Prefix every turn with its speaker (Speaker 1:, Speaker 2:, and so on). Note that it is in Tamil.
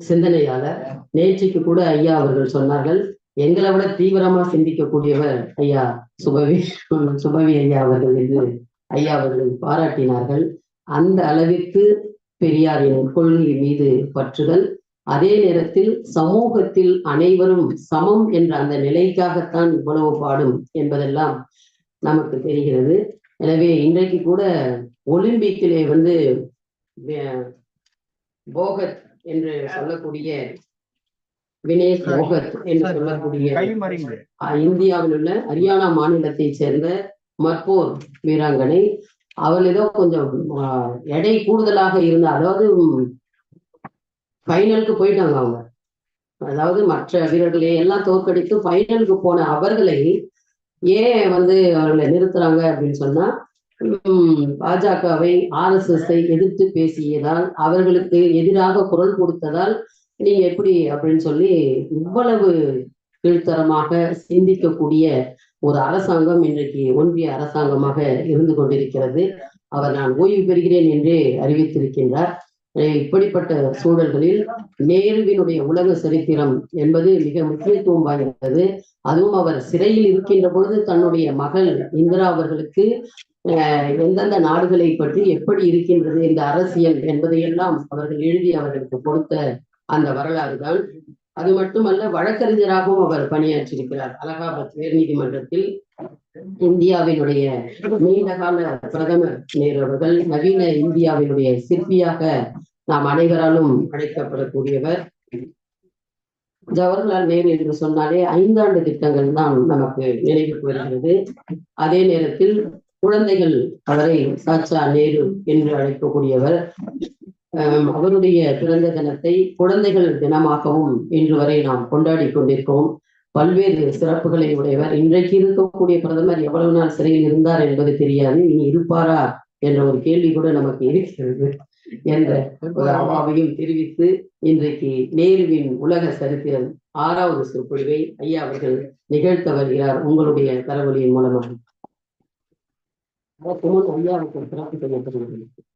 Speaker 1: சிந்தனையாளர் நேற்றைக்கு கூட ஐயா அவர்கள் சொன்னார்கள் எங்களை விட தீவிரமா சிந்திக்கக்கூடியவர் ஐயா சுபவி சுபவி ஐயா அவர்கள் என்று ஐயா அவர்கள் பாராட்டினார்கள். அந்த அளவிற்கு பெரியாரின் கொள்கை மீது பற்றுதல். அதே நேரத்தில் சமூகத்தில் அனைவரும் சமம் என்ற அந்த நிலைக்காகத்தான் இவ்வளவு பாடும் என்பதெல்லாம் நமக்கு தெரிகிறது. எனவே இன்றைக்கு கூட ஒலிம்பிக்கிலே வந்து போகத் என்று சொல்லக்கூடிய வினேஷ் போகத் என்று சொல்லக்கூடிய இந்தியாவில் உள்ள ஹரியானா மாநிலத்தை சேர்ந்த மற்போர் வீராங்கனை. அவள் ஏதோ கொஞ்சம் எடை கூடுதலாக இருந்த அதாவது ஃபைனலுக்கு போயிட்டாங்க அவங்க. அதாவது மற்ற வீரர்களை எல்லாம் தோற்கடித்து ஃபைனலுக்கு போன அவர்களை ஏன் வந்து அவர்களை நிறுத்துறாங்க அப்படின்னு சொன்னா பாஜகவை ஆர் எஸ் எஸ் ஐ எதிர்த்து பேசியதால் அவர்களுக்கு எதிராக குரல் கொடுத்ததால் நீங்க எப்படி அப்படின்னு சொல்லி இவ்வளவு கீழ்த்தரமாக சிந்திக்கக்கூடிய ஒரு அரசாங்கம் இன்றைக்கு ஒன்றிய அரசாங்கமாக இருந்து கொண்டிருக்கிறது. அவர் நான் ஓய்வு பெறுகிறேன் என்றே அறிவித்திருக்கின்றார். இப்படிப்பட்ட சூழல்களில் நேருவினுடைய உலக சரித்திரம் என்பது மிக முக்கியத்துவம் வாய்ந்தது. அதுவும் அவர் சிறையில் இருக்கின்ற பொழுது தன்னுடைய மகள் இந்திரா அவர்களுக்கு எந்தெந்த நாடுகளை பற்றி எப்படி இருக்கின்றது இந்த அரசியல் என்பதையெல்லாம் அவர்கள் எழுதி அவர்களுக்கு கொடுத்த அந்த வரலாறு தான் அது மட்டுமல்ல வழக்கறிஞராகவும் அவர் பணியாற்றியிருக்கிறார். அலகாபாத் உயர்நீதிமன்றத்தில் இந்தியாவினுடைய நீண்டகால பிரதமர் நேரு அவர்கள் நவீன இந்தியாவினுடைய சிற்பியாக நாம் அனைவராலும் அழைக்கப்படக்கூடியவர். ஜவஹர்லால் நேரு என்று சொன்னாலே ஐந்தாண்டு திட்டங்கள் தான் நமக்கு நினைவுக்கு வருகிறது. அதே நேரத்தில் குழந்தைகள் அவரை சாச்சா நேரு என்று அழைக்கக்கூடியவர். அவருடைய பிறந்த தினத்தை குழந்தைகள் தினமாகவும் இன்று வரை நாம் கொண்டாடி கொண்டிருக்கிறோம் பல்வேறு சிறப்புகளை உடையவர். இன்றைக்கு இருக்கக்கூடிய பிரதமர் எவ்வளவு நாள் சிறையில் இருந்தார் என்பது தெரியாது. இனி இருப்பாரா என்ற ஒரு கேள்வி கூட நமக்கு இருக்கிறது என்ற ஒரு அவாவையும் தெரிவித்து இன்றைக்கு நேருவின் உலக சரித்திரம் ஆறாவது சொற்பொழிவை ஐயா அவர்கள் நிகழ்த்த வருகிறார். உங்களுடைய கரவொலியின் மூலமாக. ¿Cómo lo voy a encontrar